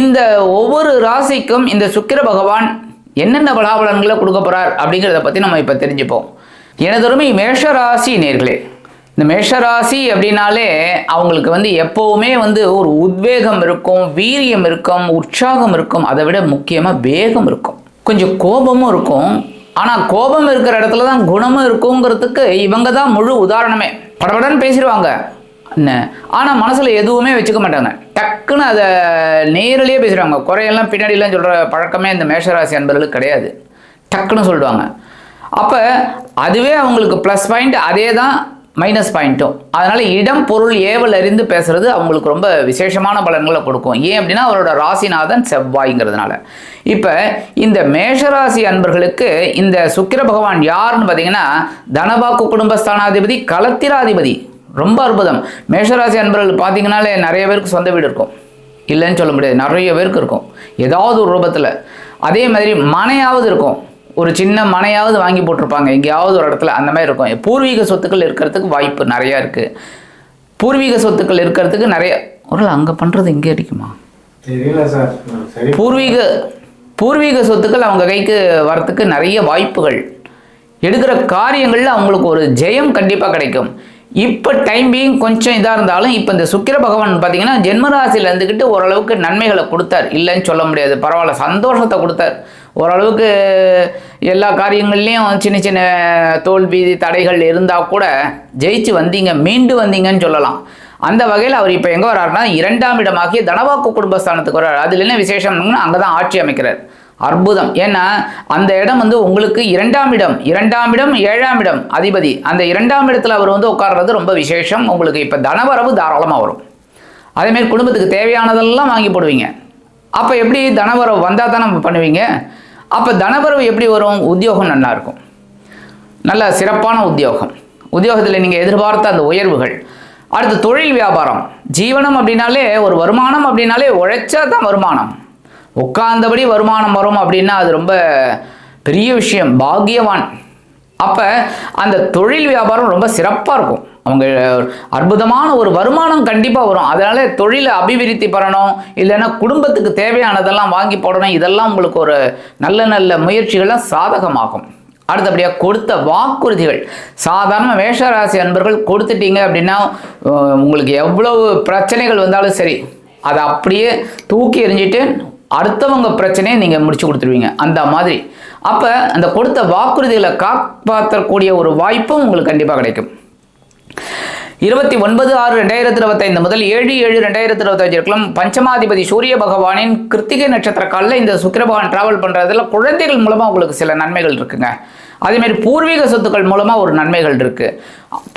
இந்த ஒவ்வொரு ராசிக்கும் இந்த சுக்கிர பகவான் என்னென்ன பலாபலன்களை கொடுக்க போகிறார் அப்படிங்கிறத பற்றி நம்ம இப்போ தெரிஞ்சுப்போம். எனதொருமை மேஷராசி நேர்களே இந்த மேஷராசி அப்படின்னாலே அவங்களுக்கு வந்து எப்போவுமே வந்து ஒரு உத்வேகம் இருக்கும் வீரியம் இருக்கும் உற்சாகம் இருக்கும் அதை விட முக்கியமாக வேகம் இருக்கும். கொஞ்சம் கோபமும் இருக்கும். ஆனால் கோபம் இருக்கிற இடத்துல தான் குணமும் இருக்குங்கிறதுக்கு இவங்க தான் முழு உதாரணமே. படபடன்னு பேசிடுவாங்க. ஆனால் மனசில் எதுவுமே வச்சுக்க மாட்டாங்க. டக்குன்னு அதை நேரிலேயே பேசிடுவாங்க. குறையெல்லாம் பின்னாடிலாம் சொல்கிற பழக்கமே இந்த மேஷராசி அன்பர்களுக்கு கிடையாது. டக்குன்னு சொல்லுவாங்க. அப்போ அதுவே அவங்களுக்கு ப்ளஸ் பாயிண்ட் அதே தான் மைனஸ் பாயிண்ட்டும் அதனால் இடம் பொருள் ஏவல் அறிந்து பேசுறது அவங்களுக்கு ரொம்ப விசேஷமான பலன்களை கொடுக்கும். ஏன் அப்படின்னா அவரோட ராசிநாதன் செவ்வாய்ங்கிறதுனால. இப்போ இந்த மேஷராசி அன்பர்களுக்கு இந்த சுக்கிர பகவான் யாருன்னு பார்த்தீங்கன்னா தனபாக்கு குடும்பஸ்தானாதிபதி கலத்திராதிபதி. ரொம்ப அற்புதம். மேஷராசி அன்பர்கள் பார்த்தீங்கன்னாலே நிறைய பேருக்கு சொந்த வீடு இருக்கும். இல்லைன்னு சொல்ல முடியாது. நிறைய பேருக்கு இருக்கும். ஏதாவது ஒரு ரூபத்தில். அதே மாதிரி மனையாவது இருக்கும். ஒரு சின்ன மனையாவது வாங்கி போட்டிருப்பாங்க. எங்கேயாவது ஒரு இடத்துல அந்த மாதிரி இருக்கும். பூர்வீக சொத்துக்கள் இருக்கிறதுக்கு வாய்ப்பு நிறையா இருக்குது பூர்வீக சொத்துக்கள் இருக்கிறதுக்கு நிறைய ஒரு அங்கே பண்ணுறது இங்கே அடிக்குமா? பூர்வீக பூர்வீக சொத்துக்கள் அவங்க கைக்கு வரத்துக்கு நிறைய வாய்ப்புகள். எடுக்கிற காரியங்களில் அவங்களுக்கு ஒரு ஜெயம் கண்டிப்பாக கிடைக்கும். இப்போ டைம் பீங் கொஞ்சம் இதாக இருந்தாலும் இப்போ இந்த சுக்கிர பகவான் பார்த்தீங்கன்னா ஜென்மராசியில் இருந்துக்கிட்டு ஓரளவுக்கு நன்மைகளை கொடுத்தார். இல்லைன்னு சொல்ல முடியாது. பரவாயில்ல சந்தோஷத்தை கொடுத்தார். ஓரளவுக்கு எல்லா காரியங்கள்லேயும் சின்ன சின்ன தோல்வி தடைகள் இருந்தால் கூட ஜெயிச்சு வந்தீங்க மீண்டு வந்தீங்கன்னு சொல்லலாம். அந்த வகையில் அவர் இப்போ எங்கே வர்றாருன்னா இரண்டாம் இடமாகிய தனவாக்கு குடும்பஸ்தானத்துக்கு வர்றார். அதில் என்ன விசேஷம்னா அங்கே தான் ஆட்சி அமைக்கிறார். அற்புதம். ஏன்னா அந்த இடம் வந்து உங்களுக்கு இரண்டாம் இடம் இரண்டாம் இடம் ஏழாம் இடம் அதிபதி. அந்த இரண்டாம் இடத்துல அவர் வந்து உட்கார்றது ரொம்ப விசேஷம். உங்களுக்கு இப்போ தனவரவு தாராளமாக வரும். அதேமாரி குடும்பத்துக்கு தேவையானதெல்லாம் வாங்கி போடுவீங்க. அப்போ எப்படி தனவரவு வந்தால் தானே பண்ணுவீங்க? அப்போ தனவரவு எப்படி வரும்? உத்தியோகம் நல்லா இருக்கும். நல்ல சிறப்பான உத்தியோகம். உத்தியோகத்தில் நீங்கள் எதிர்பார்த்த அந்த உயர்வுகள். அடுத்து தொழில் வியாபாரம். ஜீவனம் அப்படின்னாலே ஒரு வருமானம் அப்படின்னாலே உழைச்சா தான் வருமானம். உட்கார்ந்தபடி வருமானம் வரும் அப்படின்னா அது ரொம்ப பெரிய விஷயம் பாக்கியவான். அப்போ அந்த தொழில் வியாபாரம் ரொம்ப சிறப்பாக இருக்கும். அவங்க அற்புதமான ஒரு வருமானம் கண்டிப்பாக வரும். அதனால தொழிலை அபிவிருத்தி பண்ணணும் இல்லைன்னா குடும்பத்துக்கு தேவையானதெல்லாம் வாங்கி போடணும். இதெல்லாம் உங்களுக்கு ஒரு நல்ல நல்ல முயற்சிகள்லாம் சாதகமாகும். அடுத்தபடியாக கொடுத்த வாக்குறுதிகள். சாதாரண மேஷராசி அன்பர்கள் கொடுத்துட்டீங்க அப்படின்னா உங்களுக்கு எவ்வளவு பிரச்சனைகள் வந்தாலும் சரி அதை அப்படியே தூக்கி எறிஞ்சிட்டு அடுத்தவங்க பிரச்சனையை நீங்கள் முடிச்சு கொடுத்துருவீங்க. அந்த மாதிரி. அப்போ அந்த கொடுத்த வாக்குறுதிகளை காப்பாற்றக்கூடிய ஒரு வாய்ப்பும் உங்களுக்கு கண்டிப்பாக கிடைக்கும். இருபத்தி ஒன்பது ஆறு ரெண்டாயிரத்தி இருபத்தைந்து முதல் ஏழு ஏழு ரெண்டாயிரத்தி இருபத்தஞ்சு இருக்கலாம் பஞ்சமாதிபதி சூரிய பகவானின் கிருத்திகை நட்சத்திர காலில் இந்த சுக்கிர பகவான் டிராவல் பண்ணுறதுல குழந்தைகள் மூலமாக உங்களுக்கு சில நன்மைகள் இருக்குங்க. அதேமாதிரி பூர்வீக சொத்துக்கள் மூலமாக ஒரு நன்மைகள் இருக்குது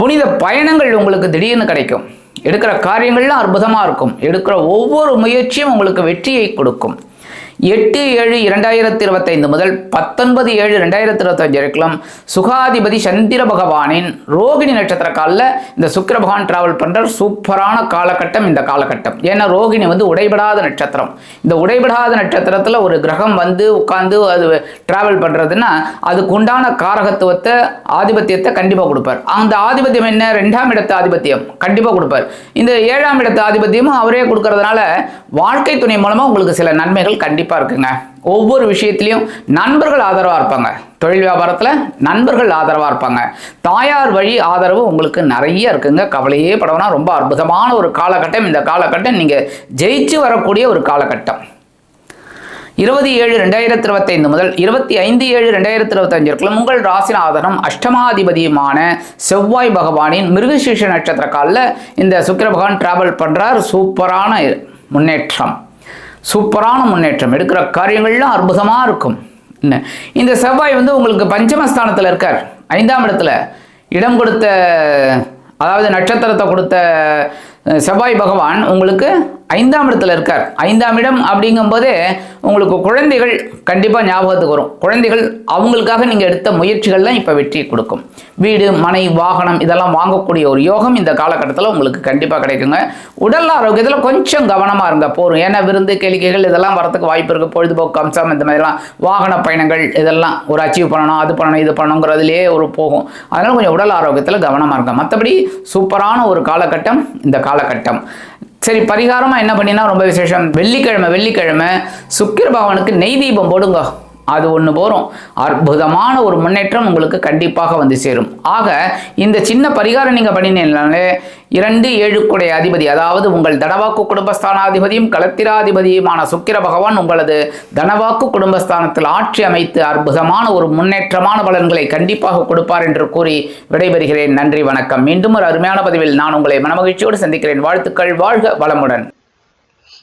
புனித பயணங்கள் உங்களுக்கு திடீர்னு கிடைக்கும். எடுக்கிற காரியங்கள்லாம் அற்புதமாக இருக்கும். எடுக்கிற ஒவ்வொரு முயற்சியும் உங்களுக்கு வெற்றியை கொடுக்கும். எட்டு ஏழு இரண்டாயிரத்தி இருபத்தைந்து முதல் பத்தொன்பது ஏழு ரெண்டாயிரத்தி இருபத்தஞ்சு வரைக்கும் சுகாதிபதி சந்திர பகவானின் ரோகிணி நட்சத்திர காலில் இந்த சுக்கிர பகவான் டிராவல் பண்ணுற சூப்பரான காலகட்டம் இந்த காலகட்டம். ஏன்னா ரோகிணி வந்து உடைபடாத நட்சத்திரம். இந்த உடைபடாத நட்சத்திரத்தில் ஒரு கிரகம் வந்து உட்கார்ந்து அது டிராவல் பண்ணுறதுன்னா அதுக்கு உண்டான காரகத்துவத்தை ஆதிபத்தியத்தை கண்டிப்பாக கொடுப்பார். அந்த ஆதிபத்தியம் என்ன? ரெண்டாம் இடத்து ஆதிபத்தியம். கண்டிப்பாக கொடுப்பார். இந்த ஏழாம் இடத்து ஆதிபத்தியமும் அவரே கொடுக்கறதுனால வாழ்க்கை துணை மூலமாக உங்களுக்கு சில நன்மைகள் கண்டிப்பாக இருக்குங்க. ஒவ்வொரு விஷயத்துலையும் நண்பர்கள் ஆதரவாக இருப்பாங்க. தொழில் வியாபாரத்தில் நண்பர்கள் ஆதரவாக இருப்பாங்க. தாயார் வழி ஆதரவு உங்களுக்கு நிறைய இருக்குங்க. கவலையே படவனா ரொம்ப அற்புதமான ஒரு காலகட்டம். இந்த காலகட்டம் நீங்கள் ஜெயிச்சு வரக்கூடிய ஒரு காலகட்டம். இருபது ஏழு ரெண்டாயிரத்தி இருபத்தைந்து முதல் இருபத்தி ஐந்து ஏழு ரெண்டாயிரத்தி இருபத்தஞ்சிற்குள்ள உங்கள் ராசிநாதனம் அஷ்டமாதிபதியுமான செவ்வாய் பகவானின் மிருகசீஷ நட்சத்திர காலில் இந்த சுக்கிர பகவான் டிராவல் பண்ணுறார் சூப்பரான முன்னேற்றம். சூப்பரான முன்னேற்றம். எடுக்கிற காரியங்கள்லாம் அற்புதமாக இருக்கும். என்ன? இந்த செவ்வாய் வந்து உங்களுக்கு பஞ்சமஸ்தானத்தில் இருக்கார். ஐந்தாம் இடத்துல இடம் கொடுத்த அதாவது நட்சத்திரத்தை கொடுத்த செவ்வாய் பகவான் உங்களுக்கு ஐந்தாம் இடத்துல இருக்கார். ஐந்தாம் இடம் அப்படிங்கும்போது உங்களுக்கு குழந்தைகள் கண்டிப்பாக ஞாபகத்துக்கு வரும். குழந்தைகள் அவங்களுக்காக நீங்கள் எடுத்த முயற்சிகள்லாம் இப்போ வெற்றி கொடுக்கும். வீடு மனை வாகனம் இதெல்லாம் வாங்கக்கூடிய ஒரு யோகம் இந்த காலகட்டத்தில் உங்களுக்கு கண்டிப்பாக கிடைக்குங்க. உடல் ஆரோக்கியத்தில் கொஞ்சம் கவனமாக இருங்க. போதும் ஏன்னா விருந்து கேளிக்கைகள் இதெல்லாம் வரத்துக்கு வாய்ப்பு இருக்குது பொழுதுபோக்கு அம்சம் இந்த மாதிரிலாம். வாகன பயணங்கள் இதெல்லாம் ஒரு அச்சீவ் பண்ணணும் அது பண்ணணும் இது பண்ணணுங்கிறதுலேயே ஒரு போகும். அதனால் கொஞ்சம் உடல் ஆரோக்கியத்தில் கவனமாக இருங்க. மற்றபடி சூப்பரான ஒரு காலகட்டம் இந்த காலகட்டம். சரி பரிகாரமாக என்ன பண்ணினா ரொம்ப விசேஷம். வெள்ளிக்கிழமை வெள்ளிக்கிழமை சுக்கிர பகவானுக்கு நெய் தீபம் போடுங்க. அது ஒன்று போகிறோம் அற்புதமான ஒரு முன்னேற்றம் உங்களுக்கு கண்டிப்பாக வந்து சேரும். ஆக இந்த சின்ன பரிகாரம் நீங்கள் பண்ணினீங்கனாலே இரண்டு ஏழுக்குடைய அதிபதி அதாவது உங்கள் தனவாக்கு குடும்பஸ்தானாதிபதியும் களத்திராதிபதியுமான சுக்கிர பகவான் உங்களது தனவாக்கு குடும்பஸ்தானத்தில் ஆட்சி அமைத்து அற்புதமான ஒரு முன்னேற்றமான பலன்களை கண்டிப்பாக கொடுப்பார் என்று கூறி விடைபெறுகிறேன். நன்றி வணக்கம். மீண்டும் ஒரு அருமையான பதிவில் நான் உங்களை மனமகிழ்ச்சியோடு சந்திக்கிறேன். வாழ்த்துக்கள் வாழ்க வளமுடன்.